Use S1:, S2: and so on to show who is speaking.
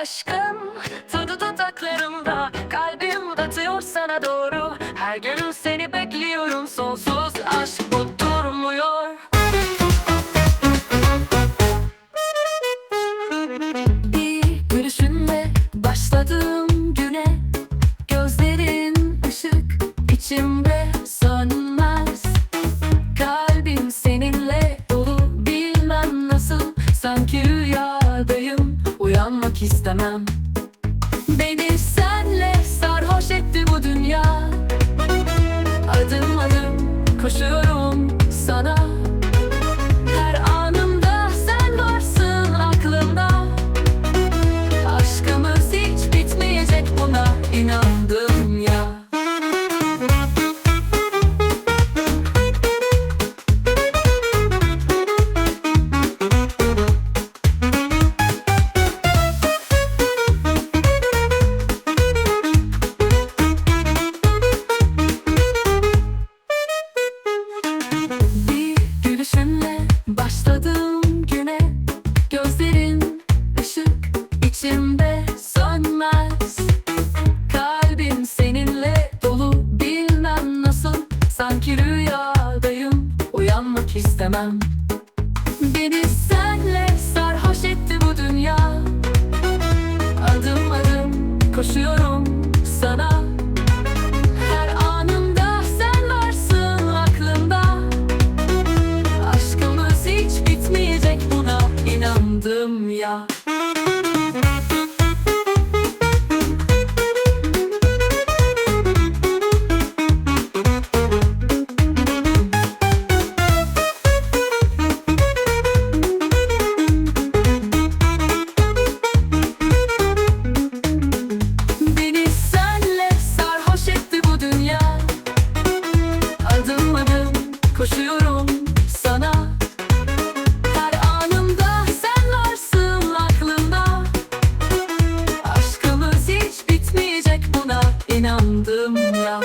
S1: Aşkım tadı dudaklarımda Kalbim atıyor sana doğru. Her gün seni bekliyorum Sonsuz aşk bu durmuyor. Bir gülüşünle güne. Gözlerin ışık içimde sönmez. Kalbim seninle dolu bilmem nasıl. Sanki rüyadayım uyanmak istemem. Beni senle sarhoş etti bu dünya. Adım adım koşuyorum içimde sönmez. Kalbim seninle dolu bilmem nasıl. Sanki rüyadayım uyanmak istemem. Beni senle sarhoş etti bu dünya. Adım adım koşuyorum sana. Her anımda sen varsın aklımda. Aşkımız hiç bitmeyecek buna inandım ya Koşuyorum sana. Her anımda sen varsın aklımda. Aşkımız hiç bitmeyecek buna inandım ya.